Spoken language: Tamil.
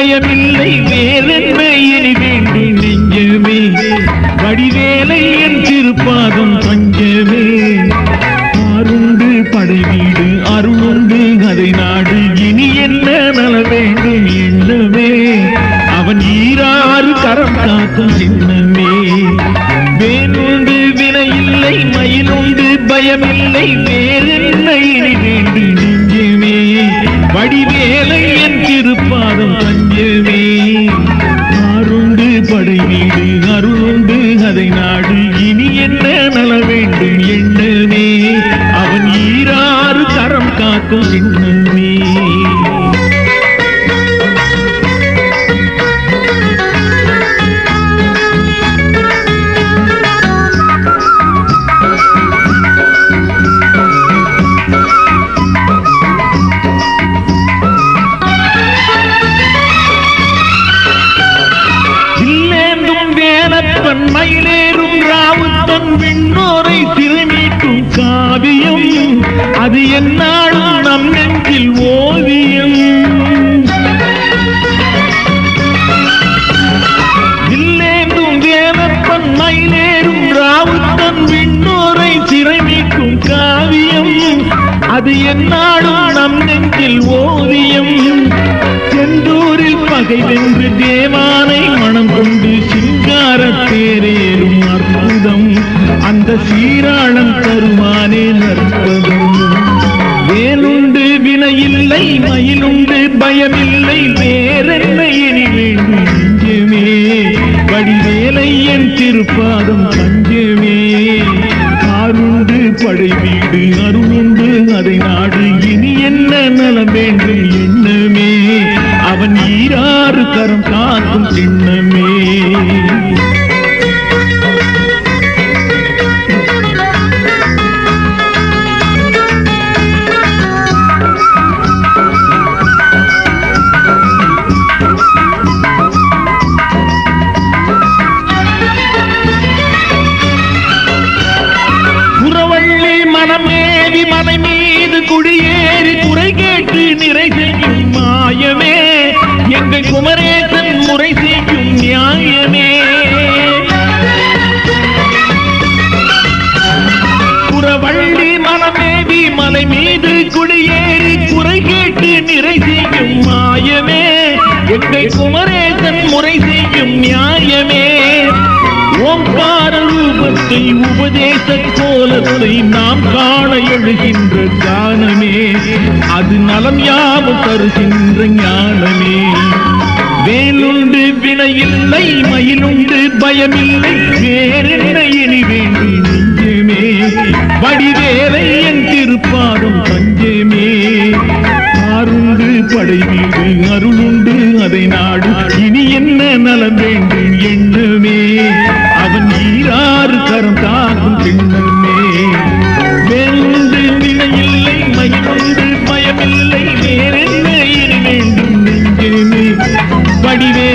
பயமில்லை வேலென்ன இனி வேண்டி நெஞ்சமே. வடிவேலை என் திருப்பாதம் தஞ்சமே ஆறுண்டு படை வீடு அருளுண்டு அதை நாடு. இனி என்ன நல வேண்டும் எண்ணமே அவன் ஈராறு கரம் காக்கும் சின்னமே. வேலுண்டு வினையில்லை மயிலுண்டு பயமில்லை வேலென்ன வேண்டி நெஞ்சமே. வடிவேலை என் திருப்பாதம் படை வீடு அருளுண்டு அதை நாடு. அது என்னாலும் நம் நெஞ்சில் ஓவியம். இல்லேந்தும் வேதப்பன் மயிலேறும் ராவுத்தன் விண்ணோரை சிறை நீக்கும் காவியம். அது என்னாலும் நம் நெஞ்சில் ஓவியம். செந்தூரில் பகை வென்று தேவானை மனம் கொண்டு சிங்கார தேரேறும் அற்புதம். அந்த சீராளம் தருவானே மயிலுண்டு பயமில்லை வேறென்ன இனி வேண்டும் நெஞ்சமே வடிவேலை என் திருப்பாதம் தஞ்சமே. காருண்டு படை வீடு அருளுண்டு அதை நாடு. இனி என்ன நலம் வேண்டும் எண்ணமே. அவன் ஈராறு கரம் காக்கும் சின்னமே. மனமேவி மலை மீது குடியேறி குறை கேட்டு நிறை செய்யும் மாயமே. எங்கள் குமரேசன் முறை செய்யும் நியாயமே. புறவள்ளி மனமேவி மலை மீது குடியேறி குறை கேட்டு நிறை செய்யும் மாயமே. எங்கள் குமரேசன் முறை செய்யும் நியாயமே. ஓம் ஓங்கார ரூபத்தை உபதேச கோலத்தை நாம் காண எழுகின்ற ஞானமே. அது நலம் யாவும் தருகின்ற ஞானமே. வேலுண்டு வினையில்லை மயிலுண்டு பயமில்லை வேறென்ன இனி வேண்டி நெஞ்சமே. வடிவேலை என் திருப்பாதம் பஞ்சமே. ஆருண்டு படை வீடு அருளுண்டு அதை நாடு. இனி என்ன நலம் வேண்டும் எண்ணமே. ஈராறு கரம் காக்கும் சின்னமே வேலுண்டு வினையில்லை மயிலுண்டு பயமில்லை. வேறென்ன இனி வேண்டும் நெஞ்சமே? வடிவே